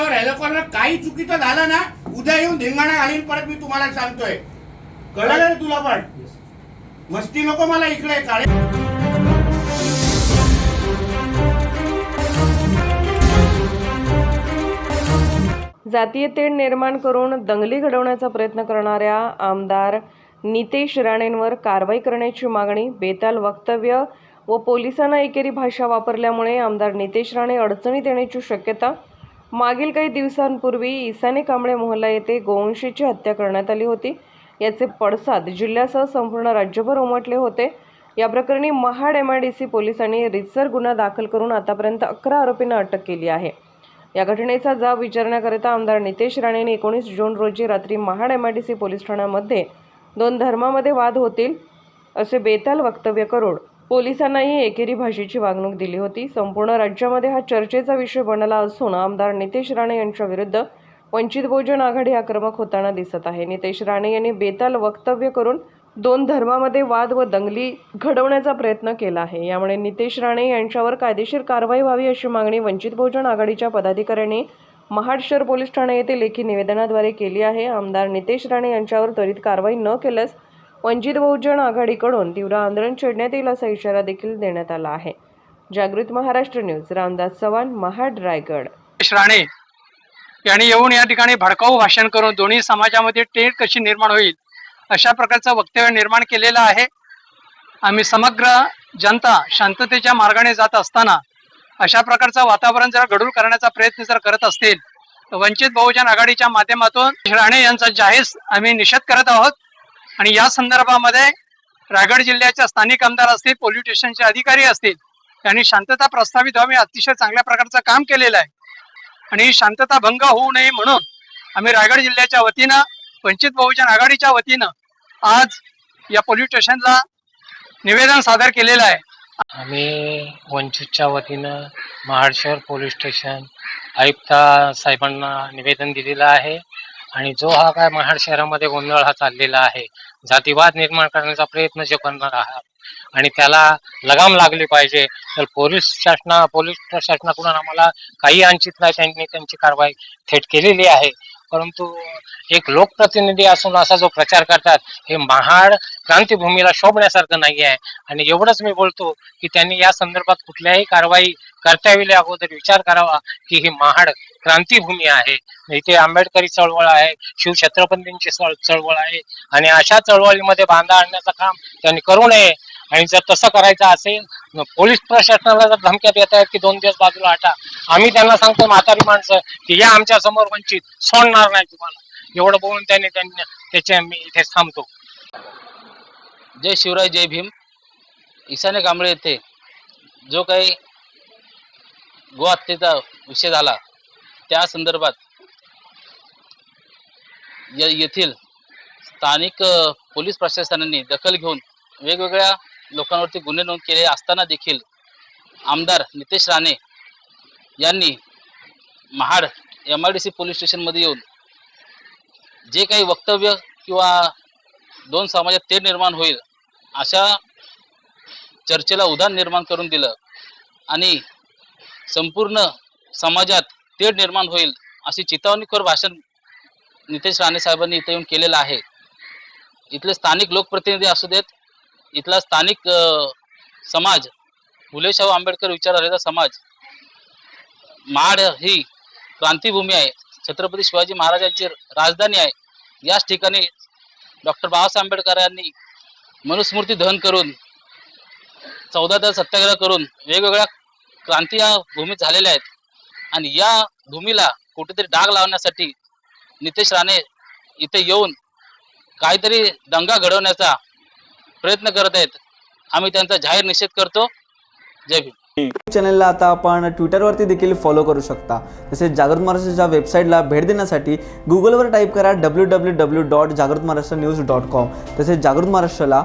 बोलल्यावर ह्या काही चुकीचं झालं ना उद्या येऊन धिंगाणा घालीन परत मी तुम्हाला सांगतोय. कळलं तुला पण? मस्ती नको मला इकडे काळे. जातीय तेढ निर्माण करून दंगली घडवण्याचा प्रयत्न करणाऱ्या आमदार नितेश राणेंवर कारवाई करण्याची मागणी बेताल वक्तव्य व पोलिसांना एकेरी भाषा वापरल्यामुळे आमदार नितेश राणे अडचणीत येण्याची शक्यता मागील काही दिवसांपूर्वी ईसाने कांबळे मोहल्ला येथे गोवंशीची हत्या करण्यात आली होती. याचे पडसाद जिल्ह्यासह संपूर्ण राज्यभर उमटले होते. या प्रकरणी Mahad M I D C पोलिसांनी रितसर गुन्हा दाखल करून आतापर्यंत अकरा आरोपींना अटक केली आहे. या घटनेचा जाब विचारण्याकरिता आमदार नितेश राणेने एकोणीस जून रोजी रात्री Mahad M I D C police ठाण्यामध्ये दोन धर्मामध्ये वाद होतील असे बेताल वक्तव्य करून पोलिसांनाही एकेरी भाषेची वागणूक दिली होती. संपूर्ण राज्यामध्ये हा चर्चेचा विषय बनला असून आमदार नितेश राणे यांच्या विरुद्ध वंचित बहुजन आघाडी आक्रमक होताना दिसत आहे. नितेश राणे यांनी बेताल वक्तव्य करून दोन धर्मामध्ये वाद व दंगली घडवण्याचा प्रयत्न केला आहे. यामुळे नितेश राणे यांच्यावर कायदेशीर कारवाई व्हावी अशी मागणी वंचित बहुजन आघाडीच्या पदाधिकाऱ्यांनी महाड शहर पोलीस ठाणे येथे लेखी निवेदनाद्वारे केली आहे. आमदार नितेश राणे यांच्यावर त्वरित कारवाई न केल्यास वंचित बहुजन आघाडीकडून तीव्र आंदोलन छेडण्यात येईल असा इशारा देखील देण्यात आला आहे. जागृत महाराष्ट्र न्यूज रामदास चव्हाण महाड रायगड. राणे यांनी येऊन या ठिकाणी भडकाऊ भाषण करून दोन्ही समाजामध्ये टेट कशी निर्माण होईल अशा प्रकारचं वक्तव्य निर्माण केलेलं आहे. आम्ही समग्र जनता शांततेच्या मार्गाने जात असताना अशा प्रकारचं वातावरण जर गडूळ करण्याचा प्रयत्न जर करत असतील तर वंचित बहुजन आघाडीच्या माध्यमातून राणे यांचा जाहीर आम्ही निषेध करत आहोत. आणि या संदर्भामध्ये रायगड जिल्ह्याच्या स्थानिक आमदार असतील पोलीस स्टेशनचे अधिकारी असतील यांनी शांतता प्रस्थापित व्हावी अतिशय चांगल्या प्रकारचं काम केलेलं आहे. आणि शांतता भंग होऊ नये म्हणून आम्ही रायगड जिल्ह्याच्या वतीनं वंचित बहुजन आघाडीच्या वतीनं आज या पोलीस स्टेशनला निवेदन सादर केलेलं आहे. आम्ही वंचितच्या वतीनं महाड शहर पोलीस स्टेशन आयुक्त साहेबांना निवेदन दिलेलं आहे. आणि जो हा काय महाड शहरामध्ये गोंधळ हा चाललेला आहे जातीवाद निर्माण करण्याचा प्रयत्न जे करणार आहात आणि त्याला लगाम लागली पाहिजे तर पोलीस शासना पोलीस प्रशासनाकडून आम्हाला काही अंचित नाही त्यांनी त्यांची कारवाई थेट केलेली आहे. परंतु एक लोकप्रतिनिधी असून असा जो प्रचार करतात हे महाड क्रांतीभूमीला शोभण्यासारखं नाही आहे आणि एवढंच मी बोलतो की त्यांनी या संदर्भात कुठल्याही कारवाई कर्तव्याला अगोदर विचार करावा की ही महाड क्रांतीभूमी आहे. इथे आंबेडकरी चळवळ आहे शिवछत्रपतींची चळवळ आहे. आणि अशा चळवळीमध्ये बांधा आणण्याचं काम त्यांनी करू नये. आणि जर तसं करायचं असेल पोलीस प्रशासनाला जर धमक्या देत आहेत की दोन दिवस बाजूला हटा आम्ही त्यांना सांगतो म्हातारी माणसं की या आमच्यासमोर वंचित सोडणार नाही तुम्हाला. एवढं बोलून त्यांनी त्यांनी त्याचे मी इथे थांबतो. जय शिवराय जय भीम. ईशान्य कांबळे येथे जो काही गो हत्येचा विषय झाला. त्या संदर्भात येथील स्थानिक पोलीस प्रशासनाने दखल घेऊन वेगवेगळ्या लोकांवरती गुन्हे नोंद केले असताना देखील आमदार नितेश राणे यांनी Mahad M I D C police स्टेशनमध्ये येऊन जे काही वक्तव्य किंवा दोन समाजात ते निर्माण होईल अशा चर्चेला उधाण निर्माण करून दिलं आणि संपूर्ण समाजात तेढ निर्माण होईल अशी चितावणीखोर भाषण नितेश राणे साहेबांनी इथे येऊन केलेलं आहे. इथले स्थानिक लोकप्रतिनिधी असू देत इथला स्थानिक समाज फुलेशाहू आंबेडकर विचारधारेचा समाज माड ही क्रांतीभूमी आहे. छत्रपती शिवाजी महाराजांची राजधानी आहे. याच ठिकाणी डॉक्टर बाबासाहेब आंबेडकरांनी मनुस्मृती दहन करून चौदा तास सत्याग्रह करून वेगवेगळ्या क्रांती या भूमीत झालेल्या आहेत. आणि या भूमीला कुठेतरी डाग लावण्यासाठी नितेश राणे इथे येऊन काहीतरी दंगा घडवण्याचा प्रयत्न करत आहेत. आम्ही त्यांचा जाहीर निषेध करतो. जय भीम. चॅनलला आता आपण ट्विटरवरती देखील फॉलो करू शकता. तसेच जागृत महाराष्ट्राच्या वेबसाईटला भेट देण्यासाठी गुगलवर टाईप करा डब्ल्यू डब्ल्यू डब्ल्यू डॉट जागृत महाराष्ट्र न्यूज डॉट कॉम तसेच जागृत महाराष्ट्राला